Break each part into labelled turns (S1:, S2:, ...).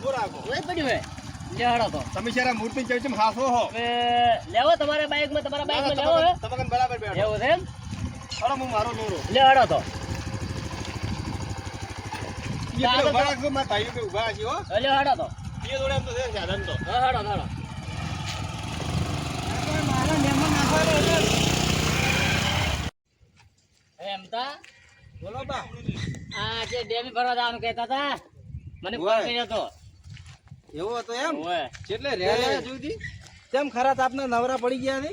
S1: ઊભો રાખો.
S2: ઓય પડ્યું હે લે હળો તો.
S1: તમે શેરા મૂર્તિ ચડી ચમ હાસો હો.
S2: હવે તમારા તમારા લેવો હે
S1: તમે બરાબર બેઠો.
S2: છે એમ?
S1: હું મારો નોરો
S2: લે હડો તો.
S1: હો.
S2: લે હળો તો.
S1: એમ તો છે સાધન તો.
S2: હા હળો તા
S1: બોલો બા.
S2: આ જે ડેમી ભરવા જવાનું કહેતા હતા મને ફોન. કર્યો તો.
S3: એવું હતું એમ?
S2: એટલે
S3: કેટલે જુદી કેમ ખરા તાપના નવરા પડી ગયા ને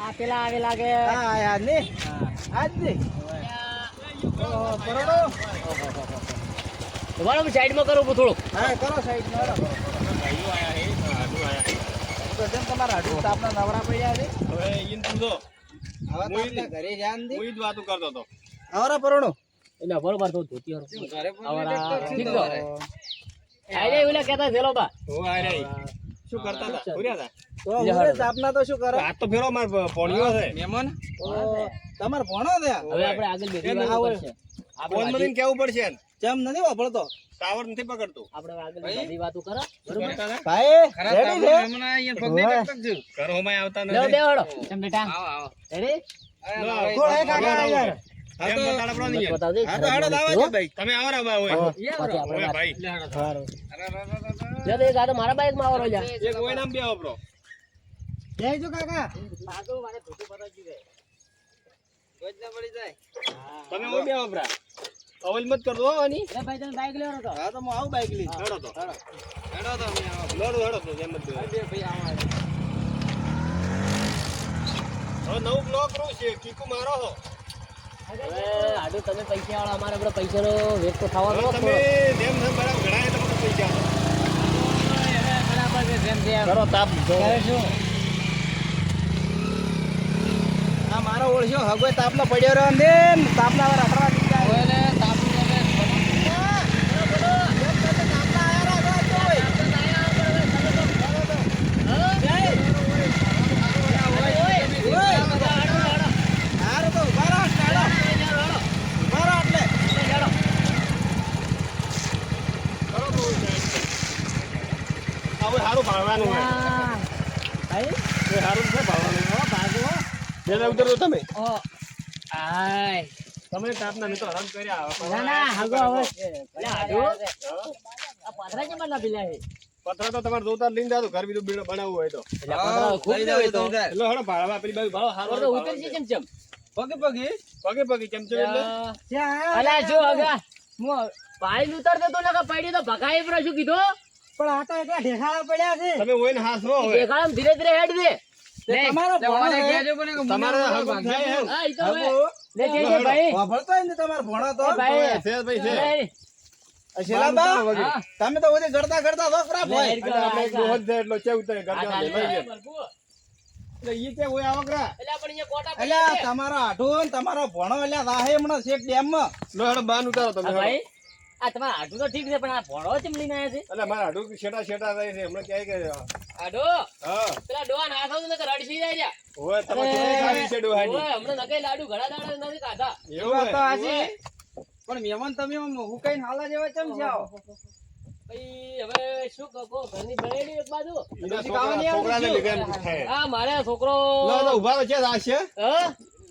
S2: આ પેલા આવે લાગે
S3: હા યાર ને. આજ ને બરોડો
S2: હું સાઈડમાં કરો થોડું
S3: હા કરો સાઈડ નવરા કરો તો જેમ તમારા હાડું તાપના નવરા પડ્યા છે.
S1: હવે ઈન પૂછો
S3: હવે
S1: મોઈ
S3: ઘરે જાન દે.
S1: હું જ વાતો કરતો હતો.
S3: નવરા પરોણો?
S2: એટલે બરોબર તો ધોતી વાળો.
S3: ઘરે
S2: આવડા ઠીક તો. ઓલા કહેતા ભેલો બા.
S1: ઓ આરે શું કરતા હતા? ઉર્યા હતા?
S3: તો ઉરે તાપના તો શું કરે?
S1: હાથ તો ફેરો માર પોણીઓ છે.
S3: મહેમાન તમારે ભણો ત્યાં
S2: હવે આપણે આગળ બેઠી
S1: કેમ
S2: વાતો
S1: ફોન
S2: આપણે
S1: કેવું પડશે ને
S3: નથી વાપરતો?
S1: ટાવર નથી પકડતું.
S2: આપણે આગળ બધી વાતો કરો. બરોબર?
S3: ભાઈ રેડી છે? ઓય.
S1: ઘરોમાં આવતા
S2: લેવો
S1: નથી.
S2: બેવાડો. ચમ બેટા. રેડી
S3: કોણ હે કાકા યાર તો ભાઈ.
S1: આવો બા ભાઈ.
S2: તો તો મારા માં
S1: બે
S3: જય
S1: તમે બે વાપરા અવલ મત કરો હો આની?
S2: લે ભાઈ તમે બાઈક લેવાનો તો.
S3: હા તો હું આવું બાઈક લઈ
S1: હેડો તો. હેડો. હેડો તો જેમ જ દેવાય. હવે નવું બ્લોક રૂ છે. કીકુ મારો હો.
S2: આડું તમે પૈસા વાળા અમારે આપણે પૈસાનો વેટ તો થવાનો
S1: તમે જેમ જેમ બરાબર ઘડાય તમને પૈસા જેમ
S2: કરો તાપ
S3: આ મારો ઓળખ્યો હગો તાપનો પડ્યો રહ્યો ને તાપના વાર અઠરા હારું તો ઊભા રહો, ચાલો. ઊભા રહો એટલે.
S1: આ હવે સારું ભાળવાનું હોય. સારું છે ભાળવાનું પેલા ઉતરજો તમે. તમે તાપના તો હરામ કર્યા.
S2: ના ના હાગો હવે. હાગો આ પાથરા કેમ ના પીલા છે
S1: પથરા તો તમારે જોતા લઈને જાતો ઘર બીજું બીડો બનાવવું હોય તો.
S2: એટલે પાથરા તો.
S1: એટલે હળો ભાળવા પેલી બાજુ હારો
S2: તો
S1: સારો
S2: ઉતરશે કેમ ચમ
S3: પગે પગે?
S1: પગે પગે કેમ છે એટલે?
S2: અલા જો. આગા. હું પાણી ઉતરતો તો નકા પડી તો ભગાઈ પર શું કીધું?
S3: પણ આ તો એટલા ઢેખાડા પડ્યા છે.
S1: તમે હોય ને હાસવો હવે
S2: દેખાડમ ધીરે ધીરે હેડ દે.
S3: તમારો ભણો હે.
S1: પણ તમારો.
S2: હા ઈ તો. લે જે જે ભાઈ.
S3: વાપરતો ને તમારો ભણો તો.
S2: ભાઈ.
S1: છે ભાઈ છે.
S3: તમે તો ઓછી ગરતા ગરતા વખરા ભાઈ
S1: આપણે દોહદ છે એટલો ચેવું થાય
S2: ગરતા
S1: લઈ લે. એટલે ઈ છે હોય આ વગરા
S2: એટલે અહીંયા કોટા
S3: તમારો આઠું ને તમારો ભણો એટલે રાહે હમણાં શેક ડેમમાં
S1: હેડો બાન ઉતારો તમે
S2: ભાઈ. આ તમારા આડું તો ઠીક છે પણ આ ભણો ચમ લઈને આવ્યા છે.
S1: એટલે મારા આડું શેટા શેટા થાય છે હમણાં ક્યાંય ગયા?
S2: આડો
S1: હા.
S2: પેલા ડોહા નાખો તો રડશી જાય છે
S1: ઓય તમે થોડી ખાવી છે ડોહાની.
S2: ઓય, હમણાં નકે લાડુ ઘણા દાડા નથી ખાધા.
S1: એવું
S3: તો આજે પણ મહેમાન તમે હું કઈ હાલા જેવા ચમ જાઓ
S2: ભાઈ હવે શું કહો ઘરની બનેલી એક બાજુ.
S1: એના
S3: પછી ખાવાની
S1: છોકરા-
S3: આવે
S1: લીધે
S2: આ મારે છોકરો
S1: ઊભા છે?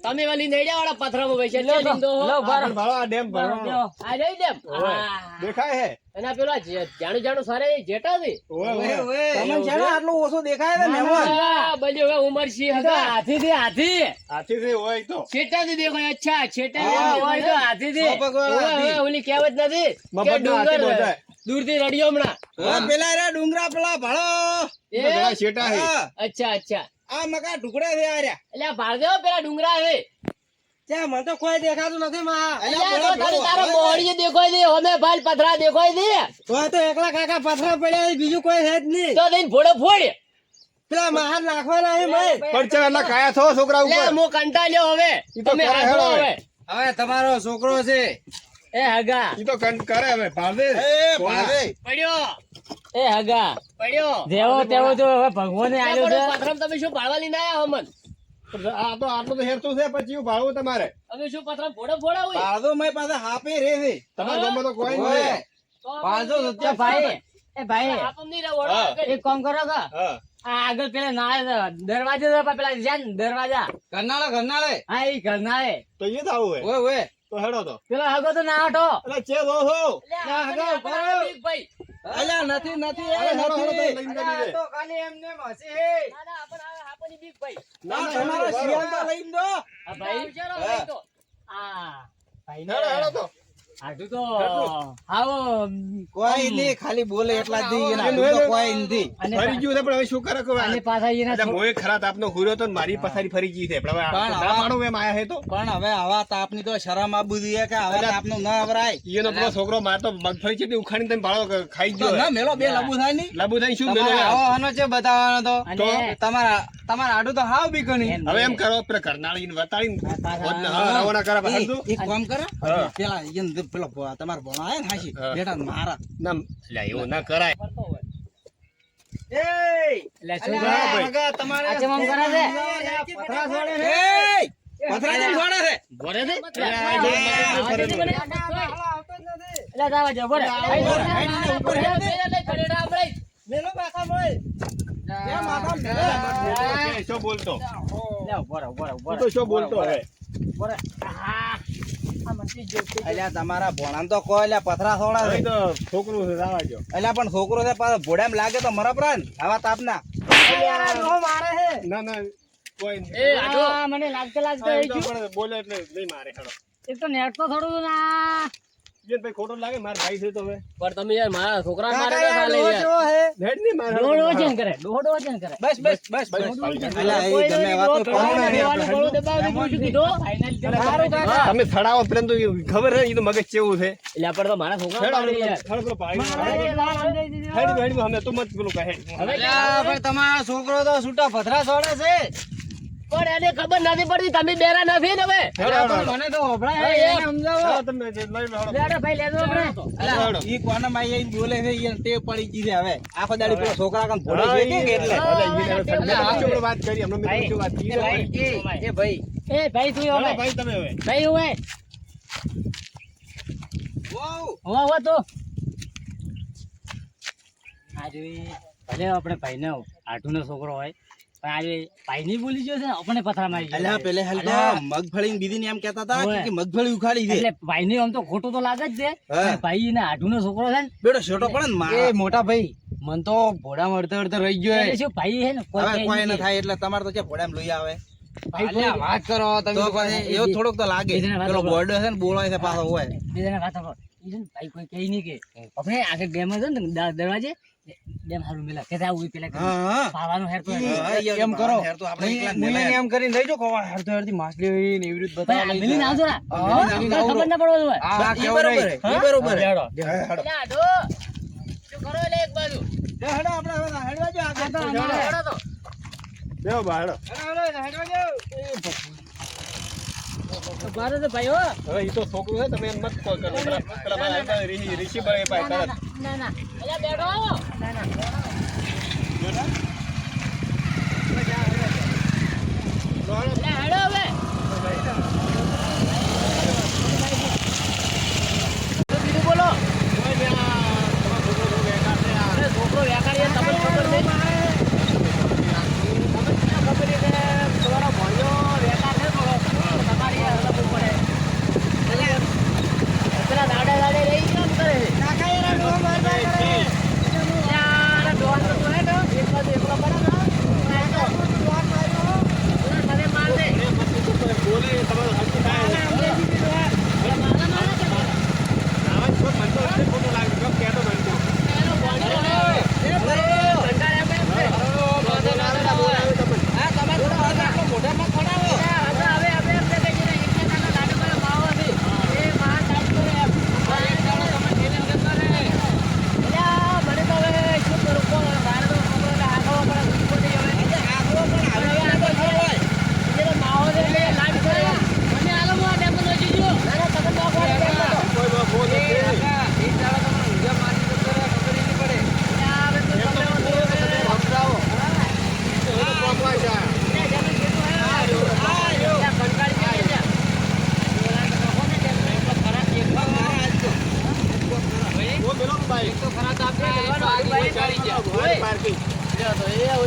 S2: તમે વાલી નૈડા વાળા પથરામાં બેસે છે લો હો.
S1: આ ભાળો, આ ડેમ ભરવાનો.
S2: આ રહી ડેમ?
S1: દેખાય હે?
S2: એના પેલા જાણું જાણું સારે જેટા છે?
S1: ઓય, ઓય.
S3: તમને ને આટલું ઓછું દેખાય છે મહેમાન?
S2: બજે હવે ઉમર છે હતા હાથી થી હાથી
S1: હાથી. થી હોય તો.
S2: છેટા થી દેખાય અચ્છા છેટા થી
S3: હા,
S2: તો હાથી થી ઓય, ઓલી કહેવત નથી કે ડુંગર દૂરથી રડિયો હમણાં.
S3: પેલા રે ડુંગરા પેલા ભાળો
S2: એ?
S1: શેટા હે.
S2: અચ્છા અચ્છા.
S3: આ મકા ઢુકડા છે આર્યા
S2: એટલે આ ભાળદેવો પેલા ડુંગરા છે.
S3: ત્યાં મને તો કોઈ દેખાતું નથી માં.
S2: તારો તો તારે તારા મોહણીએ દેખાય દે અમે ભાઈ પથરા દેખાય દે
S3: તો તો એકલા કાકા પથરા પડ્યા છે, બીજું કોઈ છે જ નહીં.
S2: તો દઈને ફોડો ફોડ.
S3: પેલા મહાર નાખવાના છે ભાઈ
S1: પણ છે એટલે કાયા થો છોકરા
S2: લે
S1: ઉપર?
S2: મો કંટાળ્યો હવે. તમે.
S1: હવે.
S2: હવે
S3: તમારો છોકરો છે.
S2: એ હગા.
S1: ઈ તો કરે હવે ભાળદે
S3: એ ભાવે.
S2: પડ્યો. એ હગા. પડ્યો.
S3: જેવો તેવો જો હવે ભગવાને
S2: લે છે. પથરામાં તમે શું ભાળવા લઈને આયા હમન
S1: આ તો આટલું તો હેરતું છે પછી હું ભાળવું તમારે?
S2: હવે શું પથરામાં ફોડો ફોડા હોય?
S3: પાડો મે પાસે હાપે રે છે
S1: તમારે ગામમાં તો કોઈ. નહીં
S2: તો
S3: સત્યા
S2: ભાઈ એ ભાઈ. એક કામ કરો કે
S1: હા.
S2: આ આગળ પેલા ના દરવાજે પેલા જ્યાં દરવાજા.
S3: ઘરનાળે ઘરનાળે.
S2: હા એ ઘરનાળે.
S1: તો એ જ આવું હોય.
S3: ઓય ઓય.
S1: તો હેડો તો.
S2: પેલા હગો તો ના હટો.
S1: અરે હો દો ભાઈ
S3: અલ્યા નથી નથી એ
S1: અરે હેડો, હેડો,
S3: નથી.
S1: તમે લઈને
S3: અલ્યા,
S1: જજો.
S3: ના તો ખાલી એમને એમ હશે
S1: ના, ના,
S3: તમારા શિયાળ તો લઈને દો.
S2: આ ભાઈ. આ ભાઈ
S1: હેડો હેડો તો.
S2: આટલું તો આવો
S3: કોઈ નહીં ખાલી બોલે એટલા જ દઈએ ને તો કોઈ નથી
S1: ફરી ગયું પણ હવે શું કરે કે
S2: અને પાછા એના
S1: એટલે ખરા તાપનો હુર્યો તો મારી પથારી ફરી ગઈ છે. પણ હવે ના આયા હે તો?
S3: પણ હવે આવા તાપની તો શરમ આબુ જોઈએ કે આવા તાપનું ન અવરાય.
S1: એનો પેલો છોકરો મારતો મગફળી છે ઉખાડીને તમે ભાળો ખાઈ ગયો
S3: ના મેલો બે લબુ થાય નહીં.
S1: લાબુ થાય શું મેલો
S3: આવો આનો છે બતાવવાનો તો? તમારા તમારા આડું તો હાવ બી
S2: ગણી
S1: હવે એમ કરો આપણે કરનાળીને વતાડીને વતાળી રવાના કરા શું?
S3: એક કામ કરો પેલા ઈયન પેલો તમાર ભણો આયા ને હાશી બેટા મારા
S1: ના લે એવું ના કરાય.
S3: મેલો પાછા.
S1: શું બોલતો?
S2: લે, ઊભો રહો, ઊભો રહો, ઊભો
S1: તું
S2: રહો.
S1: તો શું બોલતો હવે?
S2: ઊભો રહો. આ, આ મંત્રી જો કે-
S3: અલ્યા તમારા ભોણાને તો કોઈ એટલે પથરા છોડે
S1: હવે
S3: છે
S1: છોકરું છે.
S3: અલ્યા પણ છોકરો છે પાછો એમ લાગે તો મરા પ્રાણ આવા તાપના.
S1: ના ના કોઈ
S2: એ, મને લાગતે લાગતો
S1: બોલે એટલે નહીં મારે હેડો
S2: એક તો નેટ તો થોડું ના.
S1: ભાઈ ખોટો લાગે મારા ભાઈ છે તો હવે.
S2: પણ તમે યાર મારા છોકરા
S1: હેડ
S2: કરે કરે.
S3: બસ બસ બસ
S1: બસ,
S3: બસ
S1: બસ.
S3: એ તમે વાતો કરો ને
S2: દેવાનું ગળું દબાવી દીધું, શું કીધું?
S1: તમે સડાવો પેલા તો ખબર ઈ તો મગજ કેવું છે.
S2: એટલે આપણે તો મારા છોકરા મારી યાર.
S1: પાડી. હેડ હેડ અમે તું મત પેલું કહે.
S2: હવે
S3: પણ તમારો છોકરો તો છૂટા પથરા છોડે છે.
S2: પણ એને ખબર નથી પડતી તમે બેરા નથી ને હવે?
S3: મને તો હોભળાય સમજાવો.
S1: હા, તમે જે લઈ લો હેડો.
S2: લેડો ભાઈ લેજો
S3: ઈ કોના માં આઈને બોલે છે ઈ ટેવ પડી ગઈ છે હવે. આખો દાડી પેલો છોકરા કામ ભોળે છે કે એટલે?
S1: તો વાત કરી હમણાં મેં શું વાત કરી.
S3: એ ભાઈ એ- ભાઈ.
S2: એ ભાઈ તું હવે?
S1: ભાઈ તમે હવે.
S2: ભાઈ હવે?
S3: વાવ.
S2: હવે તો. આજે ભલે આપણે ભાઈને આઠુનો છોકરો હોય ભાઈની બોલી ગયો છે ને પથરા મારી ગયો
S3: પેલે હાલ મગફળી બીજી ને એમ કહેતા હતા કે મગફળી ઉખાડી દે.
S2: એટલે ભાઈની આમ તો ખોટું તો લાગે જ છે. ભાઈ એને આઠુનો છોકરો છે ને
S3: બેડો છોટો પડે ને
S4: એ મોટા ભાઈ મન તો ભોળા મળતે મળતે રહી ગયો
S2: એટલે શું ભાઈ હે ને કોઈ
S3: કોઈ ન થાય એટલે તમારે તો છે ભોળામાં લઈ આવે?
S2: ભાઈ
S4: વાત કરો તમે
S3: એવો થોડોક તો લાગે. પેલો બોર્ડર છે ને બોલાય છે પાછો હોય.
S2: બીજાને વાત ભાઈ કોઈ કહે નહીં કે આપણે આગળ ગેમ છે ને દરવાજે ડેમ હારું મેલા. કે આવું પેલા કે
S3: હા હા.
S2: પાવાનું હેરતો
S3: હા, ઈ
S4: એમ કરો.
S3: હેર તો આપણે એકલા
S4: હું એમ કરીને રહી જાઉં કે હવે હરતો હરતી માછલી ને એવી રીતે લઈ
S2: મિલી
S4: જાય.
S2: આવજો ને.
S4: હા, મિલી
S2: ખબર ના પડવા જોઈએ
S4: આ આ
S3: બરોબર હે, બરોબર હે.
S1: હેડો.
S2: શું કરો એટલે એક બાજુ?
S3: લે, હેડો આપણે હેડવા જો આગળ.
S2: તો હેડો તો.
S1: બેહો બા, હેડો.
S3: હેડો, હેડો, હેડવા જો.
S2: ઊભા રહો તો ભાઈ હો.
S1: હવે ઈ તો છોકરું છે તમે એમ મત કહો કરો. પેલા પેલા મારા ઋષિ ઋષિ- ભાઈ પાસે
S2: ના ના બેઠો. ના ના. હેડો હવે.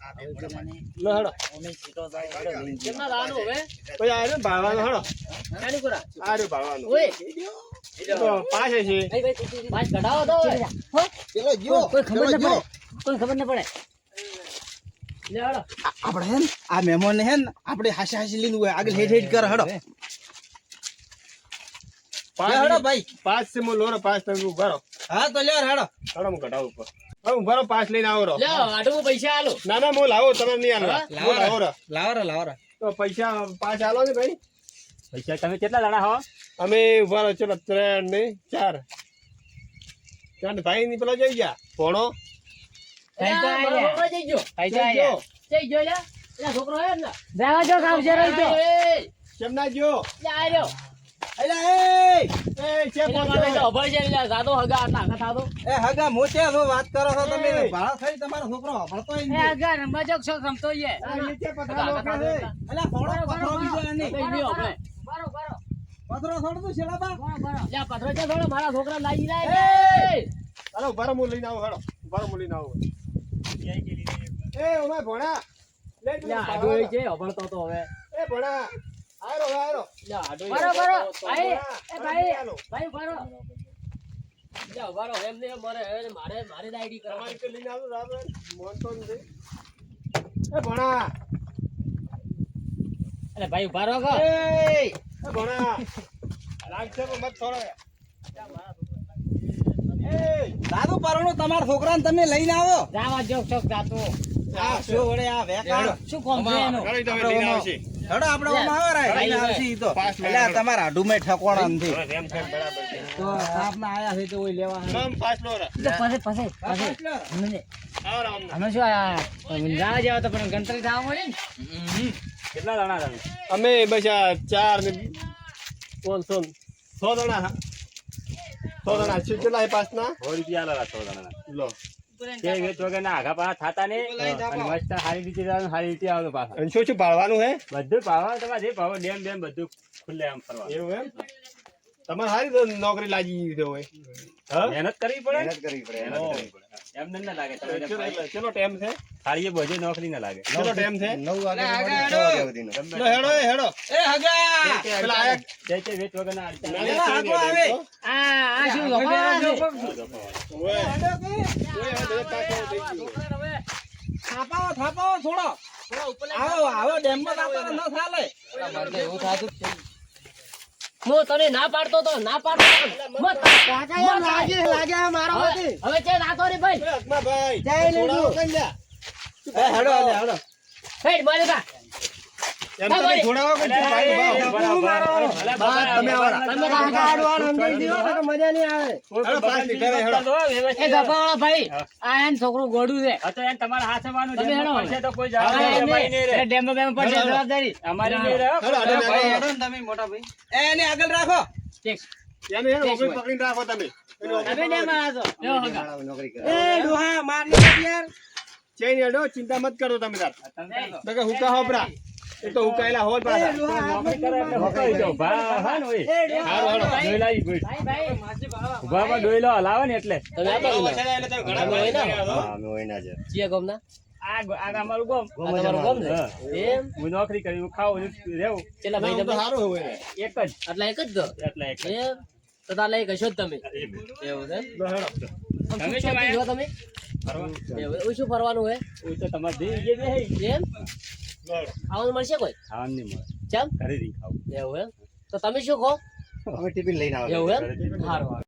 S1: હેડો ઉતરો
S2: કોઈ ઉતરવાનું હોય
S1: ઓવે.
S2: આ તો બે હળો તો. ઉતરો
S1: ઉતરો
S2: ભાઈ.
S1: તમે તમે જતો ઉતરો અરે ઓન કરજો લો હેડો
S2: કેટલા લાવવાનું હવે?
S1: પછી આ રહ્યો ભાળવાનો હેડો
S2: નાની કુરા.
S1: આ રહ્યો ભાળવાનો
S2: ઓય.
S1: તો પાસે છે
S2: ભાઈ, ભાઈ, પાંચ ઘટાડો તો હવે. હો?
S3: પેલો જો
S2: કોઈ ખબર
S3: પેલો
S2: ન
S3: જો.
S2: પડે કોઈ ખબર ન પડે લે હળો.
S3: આ- મહેમાન ને હે ને આપણે હાસી હાસી લીધું હોય આગળ હેઠ હેઠ કર હડો હડો ભાઈ
S1: પાંચ છે મો લોરો પાંચ તમે ઊભા
S3: હા તો લે હડો
S1: હેડો હું ઘટાડું ઉપર ઊભા રહો લઈને આવો રહો.
S2: આટલું પૈસા આલો.
S1: ના ના હું લાવો તમે નહીં આલવા. લાવો લાવો
S3: લાવો રે લાવો રે
S1: તો પૈસા પાસ આલો ને ભાઈ?
S2: પૈસા તમે કેટલા જણા હો?
S1: અમે ઊભા રહો ચલો ત્રણ ને ચાર. ચાર ને ભાઈ ની પેલા જઈ ગયા. પોણો
S2: જઈ ગયો.
S1: જઈ ગયો.
S2: છોકરો હે ને. જાવા જો કામ છે રહી જો
S1: કેમ ના
S2: જો
S1: આ નીચે
S3: પથરો બીજો એની.
S2: બારો બારો.
S3: પથરો થોડો
S2: લે પથરો છે થોડો મારા છોકરા લાગી
S3: એ!
S2: જાય
S1: હાલો ઊભા રહો, હું લઈને આવું હેડો ઊભા રહો, હું લઈને આવું. એ ઓમાં ભણા. લે તું
S2: એ છે અભળતો તો હવે.
S1: એ ભણા. આરો આરો
S2: લે આડો બારો બારો ભાઈ એ ભાઈ ભાઈ ને મારે મારે મારે આઈડી
S1: તમારી કે લઈને આવું રામ રામ. મોનતો નથી એ ભણા.
S2: અરે ભાઈ ઊભા રહો કો
S1: એ એ ભણા લાગશે પણ મત થોડો.
S3: દાદુ પરણો તમારા છોકરાને તમે લઈને આવો.
S2: જાવા જો ચોક જાતો.
S3: શું વડે આ વેકાણ
S2: શું કોમ છે એનું?
S1: ઘણી લઈને આવશે
S3: હડો આપણે ઓમાં આવે રે લઈને આવશે તો. એટલે તમારા આડુમાં ઠકોણા નથી.
S1: હવે રેમ છે બરાબર છે.
S3: તો સાપના આયા છે તો ઓય લેવા
S1: નામ પાસ લો રા.
S2: પાસે પાસે પાસે. મને
S1: આવો રામ
S2: અમે શું જાવા જેવા તો પણ ગણતરી થવા મળે ને? કેટલા જણા તમે
S1: અમે બસ આ ચાર ને પાંચસો ને સો જણા હા. સો જણા છે. કેટલા પાસના?
S5: સો રૂપિયા આલો રાખો જણાના.
S1: લો.
S5: કે વેચ વગરના આગા પાછા થતા ને અને મસ્ત સારી રીતે જવાનું, સારી રીતે આવવાનું પાછા.
S1: શું શું પાડવાનું હે?
S5: બધું પાવા તમારે જે ભાવો ડેમ ડેમ બધું ખુલ્લે આમ ફરવા
S1: એવું એમ? તમારે સારી નોકરી લાગી ગઈ હોય હા?
S5: મહેનત કરવી પડે?
S1: મહેનત કરવી પડે
S5: મહેનત કરવી પડે. એમ ના લાગે તમે જેમ ભાઈ.
S1: ચલો ટાઈમ છે.
S5: થાળીએ બોજે નોકરી ના લાગે.
S1: ચલો ટાઈમ છે.
S5: ગમે
S1: લો હેડો. એ હેડો.
S3: એ હગા!
S1: પેલા આયા.
S5: તે તે વેચ વગરના
S1: ના,
S5: ના.
S1: ના,
S3: આવે.
S2: આ આ શું લફાવા
S1: ઓય. ઓય, હવે બધા પાછો થઈ ગયું.
S3: થાપાવો થાપાવો થોડો. આવો આવો ડેમમાં તાતા ન ચાલે
S2: હું તને ના પાડતો તો ના પાડતો તો. મત લાગે લાગે મારો હવે છે નાતો રે ભાઈ.
S1: અકમાભાઈ,
S2: જય.
S3: એ હેડો હેડો હેડો.
S2: હેડ મારે કા
S1: એમ તમે છોડાવો કઈ ભાઈ, ભાઈ.
S5: અલા, બાબા,
S1: તમે આવો.
S2: તમે કાકા અંદર દીવો તો મજા નહીં આવે
S1: હેડો,
S5: કોઈ
S1: પાસ
S5: બગાડ
S1: લીધા,
S5: બીજું
S1: હેડો.
S2: એ
S5: વ્યવસ્થિત.
S2: ભાઈ આ એન છોકરું ગોડું છે
S5: તો એને તમારે હાથવાનું
S2: તમે હેડો.
S5: પડશે તો કોઈ
S2: હવે
S5: જવાબ
S2: એમને-
S5: અમારી નહીં રહે.
S2: એ ડેમો બેમો પડશે
S1: હેડો, હેડો.
S2: જવાબદારી
S5: અમારી નહીં રહે.
S1: હેડો, હેડો, હેડો.
S3: ભાઈ હેડો તમે મોટા ભાઈ એને આગળ રાખો
S2: ઠીક.
S1: એને હેડો, પકડીને રાખો તમે એને ઓગળી
S2: તમે ડેમો આવો. લ્યો
S3: એ ડોહા માર યાર
S1: ચેન હેડો, ચિંતા મત કરો તમે તાર હુકા હોપરા એ તો ઉકાયલા હોત પાછા
S5: નોકરી કરે એટલે હોકાઈ જાઓ. ભા- હા ને ઓય.
S1: હાલો હાલો
S5: ડોયલા ઈ ભૂઈ. ડોયલો હલાવે ને એટલે
S2: તમે આ બાજુ
S1: એટલે તમે ઘણા
S2: હોય ને? ચિયા?
S5: આ આ અમારું ગામ.
S2: છે?
S5: હા.
S2: એમ?
S5: હું નોકરી કરી હું ખાઉં રહેવું
S2: કેટલા ભાઈ
S1: તો
S2: તમે?
S1: સારું હોય ને.
S5: એક જ
S2: એટલે એક જ
S5: એટલે એક
S2: એમ? તો તાલે એક હશો જ તમે એવું છે
S1: લો હેડો.
S5: તમે
S2: શું
S5: કેમ
S2: શોખીન છો તમે
S5: ફરવા.
S2: એવું એવું શું ફરવાનું હોય
S5: હું તો તમારે જે જે બે
S2: એમ. ખાવાનું મળશે કોઈ?
S5: ખાવાનું નહીં મળે.
S2: ચમ?
S5: ઘરે નહીં ખાવું.
S2: એવું એમ? તો તમે શું કહો? એવું એમ? સારું.